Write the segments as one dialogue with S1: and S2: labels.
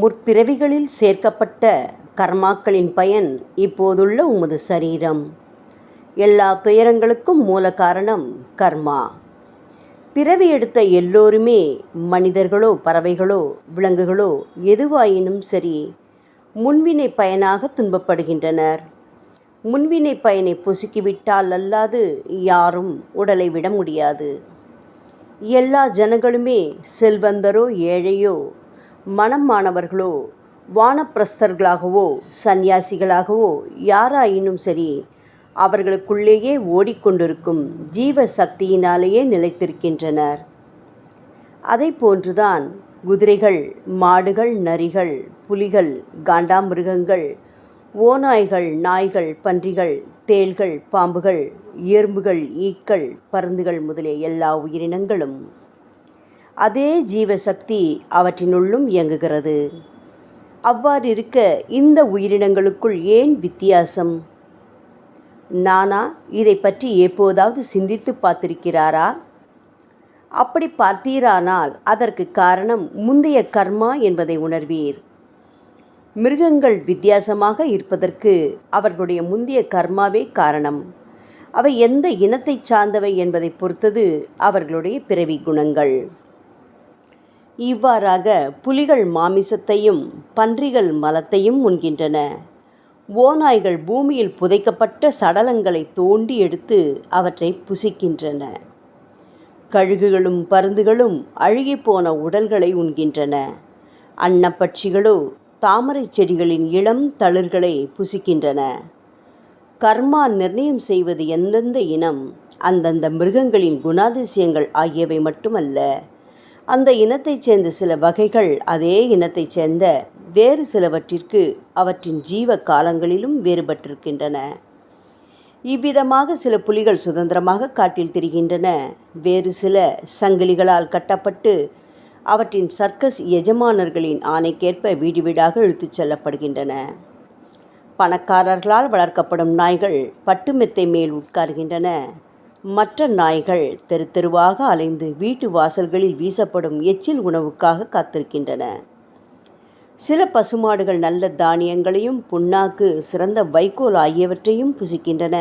S1: முற்பிறவிகளில் சேர்க்கப்பட்ட கர்மாக்களின் பயன் இப்போதுள்ள உமது சரீரம். எல்லா துயரங்களுக்கும் மூல காரணம் கர்மா. பிறவி எடுத்த எல்லோருமே மனிதர்களோ பறவைகளோ விலங்குகளோ எதுவாயினும் சரி முன்வினை பயனாக துன்பப்படுகின்றனர். முன்வினை பயனை பொசுக்கிவிட்டால் அல்லாது யாரும் உடலை விட முடியாது. எல்லா ஜனங்களுமே செல்வந்தரோ ஏழையோ மனமானவர்களோ வானப்பிரஸ்தர்களாகவோ சந்நியாசிகளாகவோ யாராயினும் சரி அவர்களுக்குள்ளேயே ஓடிக்கொண்டிருக்கும் ஜீவ சக்தியினாலேயே நிலைத்திருக்கின்றனர். அதை போன்றுதான் குதிரைகள் மாடுகள் நரிகள் புலிகள் காண்டாமிருகங்கள் ஓநாய்கள் நாய்கள் பன்றிகள் தேள்கள் பாம்புகள் எறும்புகள் ஈக்கள் பருந்துகள் முதலிய எல்லா உயிரினங்களும் அதே ஜீவசக்தி அவற்றினுள்ளும் இயங்குகிறது. அவ்வாறு இருக்க இந்த உயிரினங்களுக்குள் ஏன் வித்தியாசம்? நானா இதை பற்றி எப்போதாவது சிந்தித்து பார்த்திருக்கிறாரா? அப்படி பார்த்தீரானால் அதற்கு காரணம் முந்தைய கர்மா என்பதை உணர்வீர். மிருகங்கள் வித்தியாசமாக இருப்பதற்கு அவர்களுடைய முந்தைய கர்மாவே காரணம். அவை எந்த இனத்தைச் சார்ந்தவை என்பதை பொறுத்தது அவர்களுடைய பிறவி குணங்கள். இவ்வாறாக புலிகள் மாமிசத்தையும் பன்றிகள் மலத்தையும் உண்கின்றன. ஓநாய்கள் பூமியில் புதைக்கப்பட்ட சடலங்களை தோண்டி எடுத்து அவற்றை புசிக்கின்றன. கழுகுகளும் பருந்துகளும் அழுகிப்போன உடல்களை உண்கின்றன. அன்னப்பட்சிகளோ தாமரை செடிகளின் இளம் தளிர்களை புசிக்கின்றன. கர்மா நிர்ணயம் செய்வது எந்தெந்த இனம் அந்தந்த மிருகங்களின் குணாதிசயங்கள் ஆகியவை மட்டுமல்ல அந்த இனத்தைச் சேர்ந்த சில வகைகள் அதே இனத்தைச் சேர்ந்த வேறு சிலவற்றிற்கு அவற்றின் ஜீவ காலங்களிலும் வேறுபட்டிருக்கின்றன. இவ்விதமாக சில புலிகள் சுதந்திரமாக காட்டில் திரிகின்றன. வேறு சில சங்கிலிகளால் கட்டப்பட்டு அவற்றின் சர்க்கஸ் எஜமானர்களின் ஆணைக்கேற்ப வீடு வீடாக இழுத்துச் செல்லப்படுகின்றன. பணக்காரர்களால் வளர்க்கப்படும் நாய்கள் பட்டு மெத்தை மேல் உட்கார்கின்றன. மற்ற நாய்கள் தெரு தெருவாக அலைந்து வீட்டு வாசல்களில் வீசப்படும் எச்சில் உணவுக்காக காத்திருக்கின்றன. சில பசுமாடுகள் நல்ல தானியங்களையும் புண்ணாக்கு சிறந்த வைக்கோல் ஆகியவற்றையும் புசிக்கின்றன.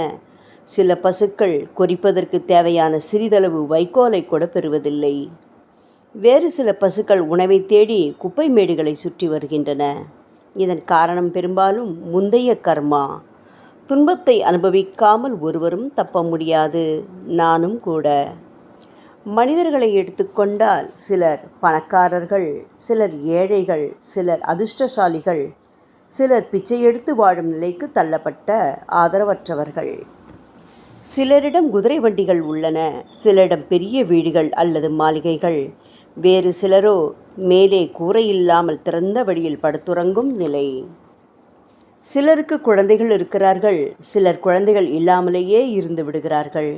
S1: சில பசுக்கள் கொறிப்பதற்கு தேவையான சிறிதளவு வைக்கோலை கூட பெறுவதில்லை. வேறு சில பசுக்கள் உணவை தேடி குப்பை மேடுகளை சுற்றி வருகின்றன. இதன் காரணம் பெரும்பாலும் முந்தைய கர்மா. துன்பத்தை அனுபவிக்காமல் ஒருவரும் தப்ப முடியாது. நானும் கூட. மனிதர்களை எடுத்துக்கொண்டால் சிலர் பணக்காரர்கள் சிலர் ஏழைகள் சிலர் அதிர்ஷ்டசாலிகள் சிலர் பிச்சை எடுத்து வாழும் நிலைக்கு தள்ளப்பட்ட ஆதரவற்றவர்கள். சிலரிடம் குதிரை வண்டிகள் உள்ளன சிலரிடம் பெரிய வீடுகள் அல்லது மாளிகைகள். வேறு சிலரோ மேலே கூரை இல்லாமல் திறந்த வழியில் படுத்துறங்கும் நிலை. சிலருக்கு குழந்தைகள் இருக்கிறார்கள் சிலர் குழந்தைகள் இல்லாமலேயே இருந்து விடுகிறார்கள்.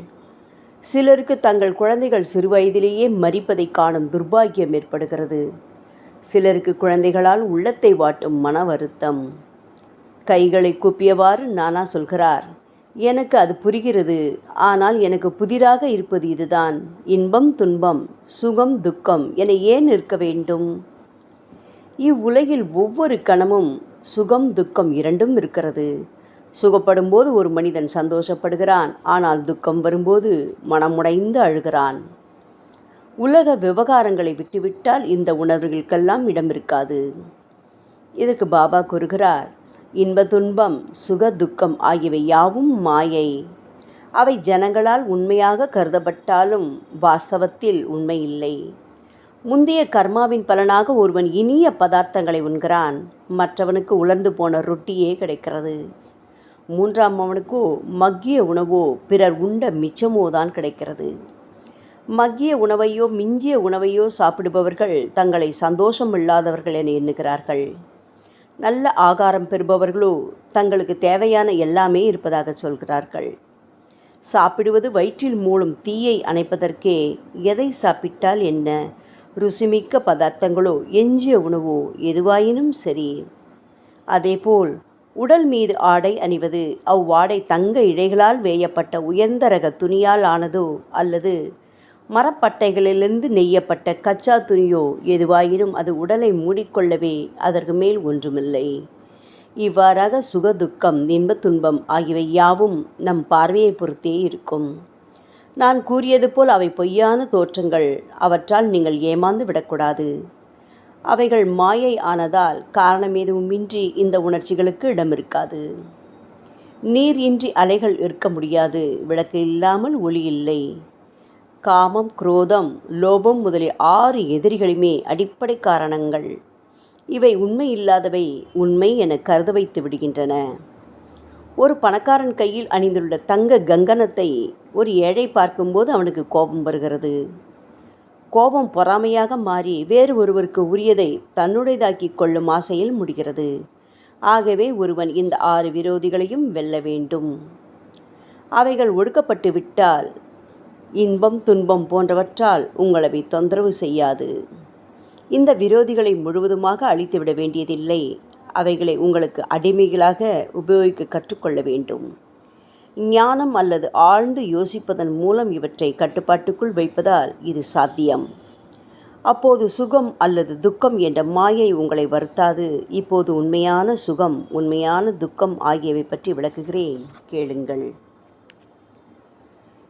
S1: சிலருக்கு தங்கள் குழந்தைகள் சிறுவயதிலேயே மறிப்பதை காணும் துர்பாக்கியம் ஏற்படுகிறது. சிலருக்கு குழந்தைகளால் உள்ளத்தை வாட்டும் மன வருத்தம். கைகளை கூப்பியவாறு நானா சொல்கிறார் எனக்கு அது புரிகிறது ஆனால் எனக்கு புதிராக இருப்பது இதுதான். இன்பம் துன்பம் சுகம் துக்கம் என ஏன் இருக்க வேண்டும்? இவ்வுலகில் ஒவ்வொரு கணமும் சுகம் துக்கம் இரண்டும் இருக்கிறது. சுகப்படும் போது ஒரு மனிதன் சந்தோஷப்படுகிறான் ஆனால் துக்கம் வரும்போது மனமுடைந்து அழுகிறான். உலக விவகாரங்களை விட்டுவிட்டால் இந்த உணர்வுகளுக்கெல்லாம் இடம் இருக்காது. இதற்கு பாபா கூறுகிறார் இன்ப துன்பம் சுக துக்கம் ஆகியவை யாவும் மாயை. அவை ஜனங்களால் உண்மையாக கருதப்பட்டாலும் வாஸ்தவத்தில் உண்மை இல்லை. முந்தைய கர்மாவின் பலனாக ஒருவன் இனிய பதார்த்தங்களை உண்கிறான். மற்றவனுக்கு உலர்ந்து போன ரொட்டியே கிடைக்கிறது. மூன்றாம் அவனுக்கோ மக்கிய உணவோ பிறர் உண்ட மிச்சமோ தான் கிடைக்கிறது. மக்கிய உணவையோ மிஞ்சிய உணவையோ சாப்பிடுபவர்கள் தங்களை சந்தோஷம் இல்லாதவர்கள் என எண்ணுகிறார்கள். நல்ல ஆகாரம் பெறுபவர்களோ தங்களுக்கு தேவையான எல்லாமே இருப்பதாக சொல்கிறார்கள். சாப்பிடுவது வயிற்றில் மூலம் தீயை அணைப்பதற்கே எதை சாப்பிட்டால் என்ன? ருசிமிக்க பதார்த்தங்களோ எஞ்சிய உணவோ எதுவாயினும் சரி. அதேபோல் உடல் மீது ஆடை அணிவது அவ்வாடை தங்க இழைகளால் வேயப்பட்ட உயர்ந்த ரக துணியால் ஆனதோ அல்லது மரப்பட்டைகளிலிருந்து நெய்யப்பட்ட கச்சா துணியோ எதுவாயினும் அது உடலை மூடிக்கொள்ளவே அதற்கு மேல் ஒன்றுமில்லை. இவ்வாறாக சுகதுக்கம் இன்பத் துன்பம் ஆகியவை யாவும் நம் பார்வையை பொறுத்தே இருக்கும். நான் கூறியது போல் அவை பொய்யான தோற்றங்கள். அவற்றால் நீங்கள் ஏமாந்து விடக்கூடாது. அவைகள் மாயை ஆனதால் காரணம் எதுவுமின்றி இந்த உணர்ச்சிகளுக்கு இடம் இருக்காது. நீர் இன்றி அலைகள் இருக்க முடியாது. விளக்கு இல்லாமல் ஒளி இல்லை. காமம் குரோதம் லோபம் முதலிய ஆறு எதிரிகளுமே அடிப்படை காரணங்கள். இவை உண்மை இல்லாதவை உண்மை என கருத வைத்து விடுகின்றன. ஒரு பணக்காரன் கையில் அணிந்துள்ள தங்க கங்கணத்தை ஒரு ஏழை பார்க்கும்போது அவனுக்கு கோபம் வருகிறது. கோபம் பொறாமையாக மாறி வேறு ஒருவருக்கு உரியதை தன்னுடையதாக்கி கொள்ளும் ஆசையில் முடிகிறது. ஆகவே ஒருவன் இந்த ஆறு விரோதிகளையும் வெல்ல வேண்டும். அவைகள் ஒடுக்கப்பட்டு விட்டால் இன்பம் துன்பம் போன்றவற்றால் உங்களவை தொந்தரவு செய்யாது. இந்த விரோதிகளை முழுவதுமாக அழித்துவிட வேண்டியதில்லை. அவைகளை உங்களுக்கு அடிமைகளாக உபயோகிக்க கற்றுக்கொள்ள வேண்டும். ஞானம் அல்லது ஆழ்ந்து யோசிப்பதன் மூலம் இவற்றை கட்டுப்பாட்டுக்குள் வைப்பதால் இது சாத்தியம். அப்போது சுகம் அல்லது துக்கம் என்ற மாயை உங்களை வருத்தாது. இப்போது உண்மையான சுகம் உண்மையான துக்கம் ஆகியவை பற்றி விளக்குகிறேன். கேளுங்கள்.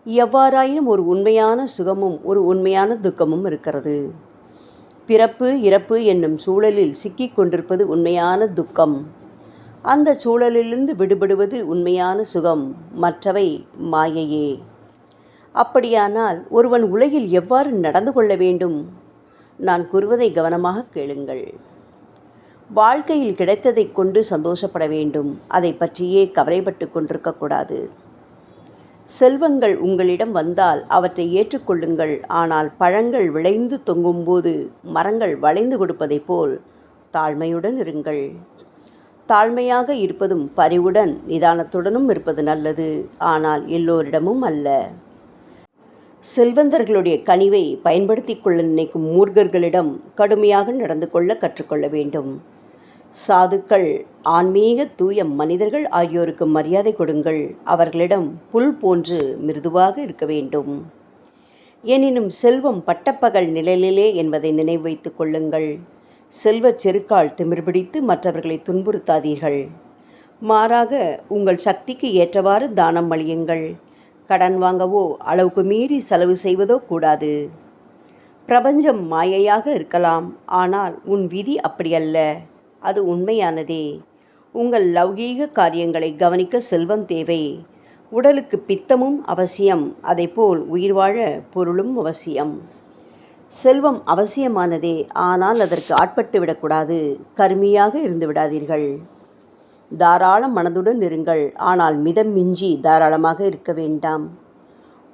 S1: எவ்வாறாயினும் ஒரு உண்மையான சுகமும் ஒரு உண்மையான துக்கமும் இருக்கிறது. பிறப்பு இறப்பு என்னும் சூழலில் சிக்கிக் கொண்டிருப்பது உண்மையான துக்கம். அந்த சூழலிலிருந்து விடுபடுவது உண்மையான சுகம் மற்றவை மாயையே. அப்படியானால் ஒருவன் உலகில் எவ்வாறு நடந்து கொள்ள வேண்டும்? நான் கூறுவதை கவனமாக கேளுங்கள். வாழ்க்கையில் கிடைத்ததைக் கொண்டு சந்தோஷப்பட வேண்டும். அதை பற்றியே கவலைப்பட்டு கொண்டிருக்கக்கூடாது செல்வங்கள் உங்களிடம் வந்தால் அவற்றை ஏற்றுக்கொள்ளுங்கள் ஆனால் பழங்கள் விளைந்து தொங்கும்போது மரங்கள் வளைந்து கொடுப்பதைப் போல் தாழ்மையுடன் இருங்கள். தாழ்மையாக இருப்பதும் பரிவுடன் நிதானத்துடனும் இருப்பது நல்லது. ஆனால் எல்லோரிடமும் அல்ல. செல்வந்தர்களுடைய கனிவை பயன்படுத்தி கொள்ள நினைக்கும் மூர்கர்களிடம் கடுமையாக நடந்து கொள்ள கற்றுக்கொள்ள வேண்டும். சாதுக்கள் ஆன்மீக தூய மனிதர்கள் ஆகியோருக்கு மரியாதை கொடுங்கள். அவர்களிடம் புல் போன்று மிருதுவாக இருக்க வேண்டும். எனினும் செல்வம் பட்டப்பகல் நிழலிலே என்பதை நினைவு வைத்துக் கொள்ளுங்கள். செல்வச் செருக்கால் திமிர்பிடித்து மற்றவர்களை துன்புறுத்தாதீர்கள். மாறாக உங்கள் சக்திக்கு ஏற்றவாறு தானம் அளியுங்கள். கடன் வாங்கவோ அளவுக்கு மீறி செலவு செய்வதோ கூடாது. பிரபஞ்சம் மாயையாக இருக்கலாம் ஆனால் உன் விதி அப்படியல்ல. அது உண்மையானதே. உங்கள் லௌகீக காரியங்களை கவனிக்க செல்வம் தேவை. உடலுக்கு பித்தமும் அவசியம். அதைப்போல் உயிர் வாழ பொருளும் அவசியம். செல்வம் அவசியமானதே ஆனால் அதற்கு ஆட்பட்டு விடக்கூடாது. கருமியாக இருந்து விடாதீர்கள். தாராள மனதுடன் இருங்கள் ஆனால் மிதம் மிஞ்சி தாராளமாக இருக்க வேண்டாம்.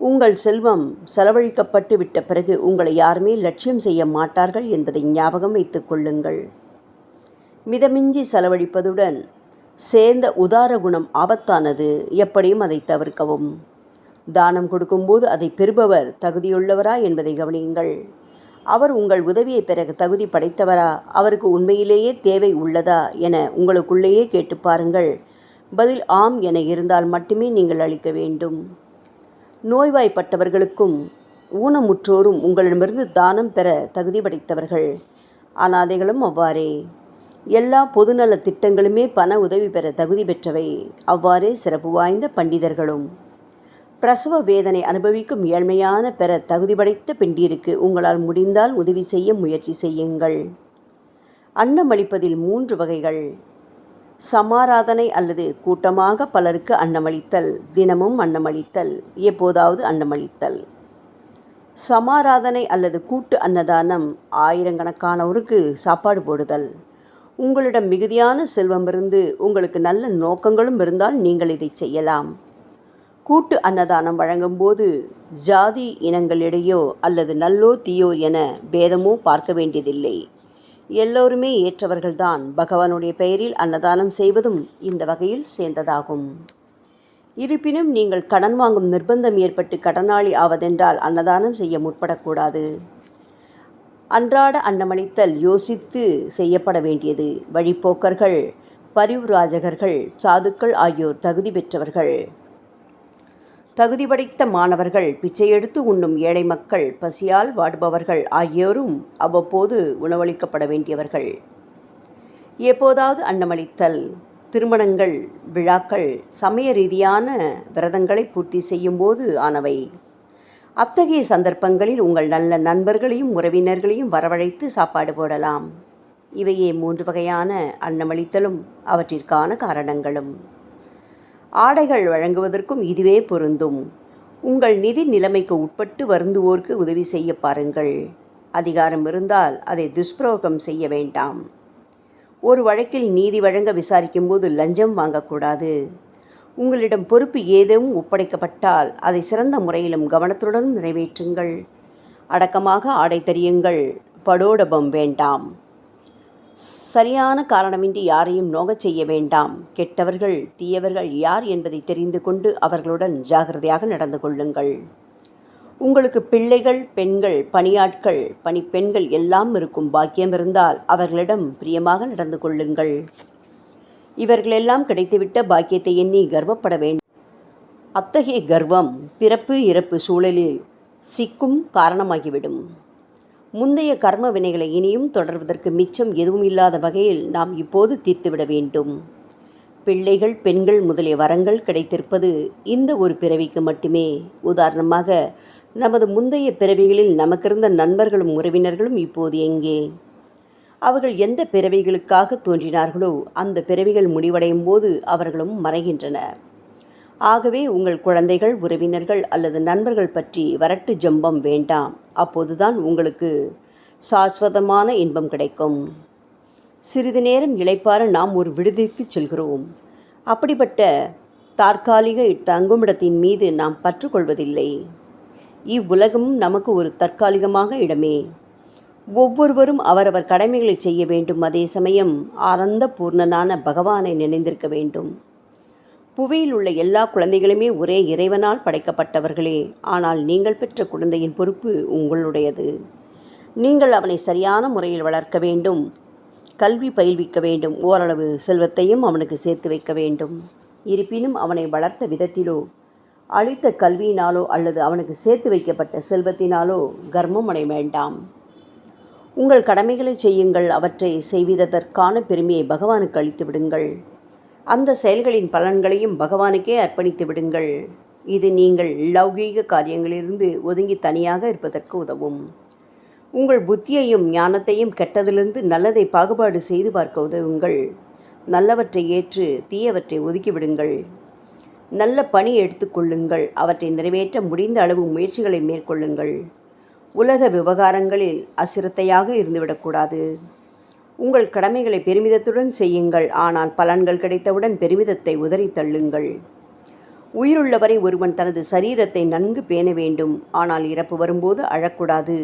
S1: உங்கள் செல்வம் செலவழிக்கப்பட்டு விட்ட பிறகு உங்களை யாருமே லட்சியம் செய்ய மாட்டார்கள் என்பதை ஞாபகம் வைத்துக் கொள்ளுங்கள். மிதமிஞ்சி செலவழிப்பதுடன் சேர்ந்த உதார குணம் ஆபத்தானது எப்படியும் அதை தவிர்க்கவும். தானம் கொடுக்கும்போது அதை பெறுபவர் தகுதியுள்ளவரா என்பதை கவனியுங்கள். அவர் உங்கள் உதவியை பெற தகுதி படைத்தவரா? அவருக்கு உண்மையிலேயே தேவை உள்ளதா என உங்களுக்குள்ளேயே கேட்டு பாருங்கள். பதில் ஆம் என இருந்தால் மட்டுமே நீங்கள் அளிக்க வேண்டும். நோய்வாய்ப்பட்டவர்களுக்கும் ஊனமுற்றோரும் உங்களிடமிருந்து தானம் பெற தகுதி படைத்தவர்கள். அனாதைகளும் அவ்வாறே. எல்லா பொதுநல திட்டங்களுமே பண உதவி பெற தகுதி பெற்றவை. அவ்வாறே சிறப்பு வாய்ந்த பண்டிதர்களும். பிரசவ வேதனை அனுபவிக்கும் ஏழ்மையான பெற தகுதி படைத்த பெண்டிருக்கு உங்களால் முடிந்தால் உதவி செய்ய முயற்சி செய்யுங்கள். அன்னமளிப்பதில் மூன்று வகைகள். சமாராதனை அல்லது கூட்டமாக பலருக்கு அன்னமளித்தல் தினமும் அன்னமளித்தல் எப்போதாவது அன்னமளித்தல் சமாராதனை அல்லது கூட்டு அன்னதானம் ஆயிரக்கணக்கானோருக்கு சாப்பாடு போடுதல். உங்களிடம் மிகுதியான செல்வம் இருந்து உங்களுக்கு நல்ல நோக்கங்களும் இருந்தால் நீங்கள் இதை செய்யலாம். கூட்டு அன்னதானம் வழங்கும்போது ஜாதி இனங்களிடையோ அல்லது நல்லோ தீயோ என பேதமோ பார்க்க வேண்டியதில்லை. எல்லோருமே ஏற்றவர்கள்தான். பகவானுடைய பெயரில் அன்னதானம் செய்வதும் இந்த வகையில் சேர்ந்ததாகும். இருப்பினும் நீங்கள் கடன் வாங்கும் நிர்பந்தம் ஏற்பட்டு கடனாளி ஆவதென்றால் அன்னதானம் செய்ய முற்படக்கூடாது. அன்றாட அன்னமளித்தல் யோசித்து செய்யப்பட வேண்டியது. வழிப்போக்கர்கள் பரிவுராஜகர்கள் சாதுக்கள் ஆகியோர் தகுதி பெற்றவர்கள். தகுதி படைத்த மாணவர்கள் பிச்சை எடுத்து உண்ணும் ஏழை மக்கள் பசியால் வாடுபவர்கள் ஆகியோரும் அவ்வப்போது உணவளிக்கப்பட வேண்டியவர்கள். எப்போதாவது அன்னமளித்தல் திருமணங்கள் விழாக்கள் சமய ரீதியான விரதங்களை பூர்த்தி செய்யும் போது ஆனவை. அத்தகைய சந்தர்ப்பங்களில் உங்கள் நல்ல நண்பர்களையும் உறவினர்களையும் வரவழைத்து சாப்பாடு போடலாம். இவையே மூன்று வகையான அன்னமளித்தலும் அவற்றிற்கான காரணங்களும். ஆடைகள் வழங்குவதற்கும் இதுவே பொருந்தும். உங்கள் நிதி நிலைமைக்கு உட்பட்டு வருந்துவோர்க்கு உதவி செய்ய பாருங்கள். அதிகாரம் இருந்தால் அதை துஷ்பிரயோகம் செய்ய வேண்டாம். ஒரு வழக்கில் நீதி வழங்க விசாரிக்கும்போது லஞ்சம் வாங்கக்கூடாது. உங்களிடம் பொறுப்பு ஏதும் ஒப்படைக்கப்பட்டால் அதை சிறந்த முறையிலும் கவனத்துடன் நிறைவேற்றுங்கள். அடக்கமாக ஆடை தெரியுங்கள். படோடபம் வேண்டாம். சரியான காரணமின்றி யாரையும் நோகச் செய்ய வேண்டாம். கெட்டவர்கள் தீயவர்கள் யார் என்பதை தெரிந்து கொண்டு அவர்களுடன் ஜாகிரதையாக நடந்து கொள்ளுங்கள். உங்களுக்கு பிள்ளைகள் பெண்கள் பணியாட்கள் பணிப்பெண்கள் எல்லாம் இருக்கும் பாக்கியம் இருந்தால் அவர்களிடம் பிரியமாக நடந்து கொள்ளுங்கள். இவர்களெல்லாம் கிடைத்துவிட்ட பாக்கியத்தை எண்ணி கர்வப்பட வேண்டும் அத்தகைய கர்வம் பிறப்பு இறப்பு சூழலில் சிக்கும் காரணமாகிவிடும். முந்தைய கர்ம வினைகளை இனியும் தொடர்வதற்கு மிச்சம் எதுவும் இல்லாத வகையில் நாம் இப்போது தீர்த்துவிட வேண்டும். பிள்ளைகள் பெண்கள் முதலிய வரங்கள் கிடைத்திருப்பது இந்த ஒரு பிறவிக்கு மட்டுமே. உதாரணமாக நமது முந்தைய பிறவிகளில் நமக்கிருந்த நண்பர்களும் உறவினர்களும் இப்போது எங்கே? அவர்கள் எந்த பிறவிகளுக்காக தோன்றினார்களோ அந்த பிறவிகள் முடிவடையும் போது அவர்களும் மறைகின்றனர். ஆகவே உங்கள் குழந்தைகள் உறவினர்கள் அல்லது நண்பர்கள் பற்றி வரட்டு ஜம்பம் வேண்டாம். அப்போதுதான் உங்களுக்கு சாஸ்வதமான இன்பம் கிடைக்கும். சிறிது நேரம் இழைப்பார நாம் ஒரு விடுதிக்கு செல்கிறோம். அப்படிப்பட்ட தற்காலிக தங்குமிடத்தின் மீது நாம் பற்றுக்கொள்வதில்லை. இவ்வுலகமும் நமக்கு ஒரு தற்காலிகமாக இடமே. ஒவ்வொருவரும் அவரவர் கடமைகளை செய்ய வேண்டும். அதே சமயம் ஆனந்த பூர்ணனான பகவானை நினைந்திருக்க வேண்டும். புவியில் உள்ள எல்லா குழந்தைகளுமே ஒரே இறைவனால் படைக்கப்பட்டவர்களே. ஆனால் நீங்கள் பெற்ற குழந்தையின் பொறுப்பு உங்களுடையது. நீங்கள் அவனை சரியான முறையில் வளர்க்க வேண்டும். கல்வி பயில்விக்க வேண்டும். ஓரளவு செல்வத்தையும் அவனுக்கு சேர்த்து வைக்க வேண்டும். இருப்பினும் அவனை வளர்த்த விதத்திலோ அளித்த கல்வியினாலோ அல்லது அவனுக்கு சேர்த்து வைக்கப்பட்ட செல்வத்தினாலோ கர்மம் அடை வேண்டாம். உங்கள் கடமைகளை செய்யுங்கள். அவற்றை செய்வதற்கான பெருமையை பகவானுக்கு அளித்து விடுங்கள். அந்த செயல்களின் பலன்களையும் பகவானுக்கே அர்ப்பணித்து விடுங்கள். இது நீங்கள் லௌகீக காரியங்களிலிருந்து ஒதுங்கி தனியாக இருப்பதற்கு உதவும். உங்கள் புத்தியையும் ஞானத்தையும் கெட்டதிலிருந்து நல்லதை பாகுபாடு செய்து பார்க்க உதவுங்கள். நல்லவற்றை ஏற்று தீயவற்றை ஒதுக்கிவிடுங்கள் நல்ல பணி எடுத்துக்கொள்ளுங்கள் அவற்றை நிறைவேற்ற முடிந்த அளவு முயற்சிகளை மேற்கொள்ளுங்கள். உலக விவகாரங்களில் அசிரத்தையாக இருந்துவிடக்கூடாது. உங்கள் கடமைகளை பெருமிதத்துடன் செய்யுங்கள். ஆனால் பலன்கள் கிடைத்தவுடன் பெருமிதத்தை உதறி தள்ளுங்கள். உயிருள்ளவரை ஒருவன் தனது சரீரத்தை நன்கு பேண வேண்டும். ஆனால் இறப்பு வரும்போது அழக்கூடாது.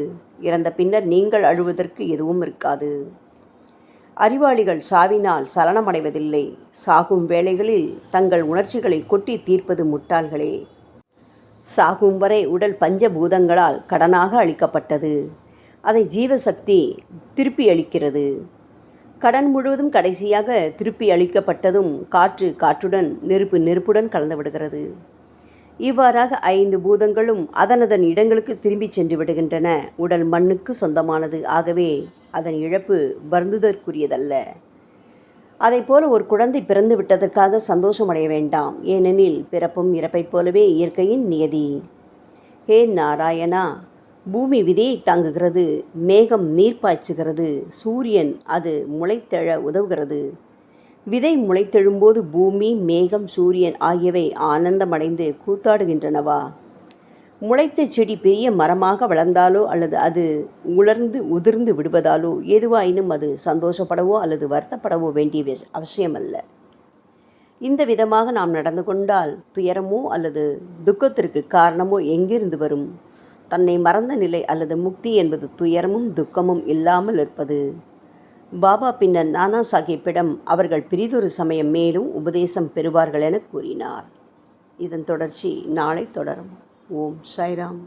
S1: இறந்த பின்னர் நீங்கள் அழுவதற்கு எதுவும் இருக்காது. அறிவாளிகள் சாவினால் சலனமடைவதில்லை. சாகும் வேளைகளில் தங்கள் உணர்ச்சிகளை கொட்டி தீர்ப்பது முட்டாள்களே. சாகும் வரை உடல் பஞ்சபூதங்களால் கடனாக அளிக்கப்பட்டது அதை ஜீவசக்தி திருப்பி அளிக்கிறது. கடன் முழுவதும் கடைசியாக திருப்பி அளிக்கப்பட்டதும் காற்று காற்றுடன் நெருப்பு நெருப்புடன் கலந்து விடுகிறது இவ்வாறாக ஐந்து பூதங்களும் அதனதன் இடங்களுக்கு திரும்பிச் சென்று விடுகின்றன. உடல் மண்ணுக்கு சொந்தமானது. ஆகவே அதன் இழப்பு வருந்துதற்குரியதல்ல. அதை போல ஒரு குழந்தை பிறந்து விட்டதற்காக சந்தோஷமடைய வேண்டாம். ஏனெனில் பிறப்பும் இறப்பைப் போலவே இயற்கையின் நியதி. ஹே நாராயணா! பூமி விதையை தாங்குகிறது மேகம் நீர் பாய்ச்சுகிறது சூரியன் அது முளைத்தெழ உதவுகிறது. விதை முளைத்தெழும்போது பூமி மேகம் சூரியன் ஆகியவை ஆனந்தமடைந்து கூத்தாடுகின்றனவா? முளைத்த செடி பெரிய மரமாக வளர்ந்தாலோ அல்லது அது உலர்ந்து உதிர்ந்து விடுவதாலோ எதுவாயினும் அது சந்தோஷப்படவோ அல்லது வருத்தப்படவோ வேண்டிய அவசியமல்ல. இந்த விதமாக நாம் நடந்து கொண்டால் துயரமோ அல்லது துக்கத்திற்கு காரணமோ எங்கிருந்து வரும்? தன்னை மறந்த நிலை அல்லது முக்தி என்பது துயரமும் துக்கமும் இல்லாமல் இருப்பது. பாபா பின்னர் நானா சாஹிப்பிடம் அவர்கள் பிரிதொரு சமயம் மேலும் உபதேசம் பெறுவார்கள் என கூறினார். இதன் தொடர்ச்சி நாளை தொடரும். ஓம் சாய்ராம்.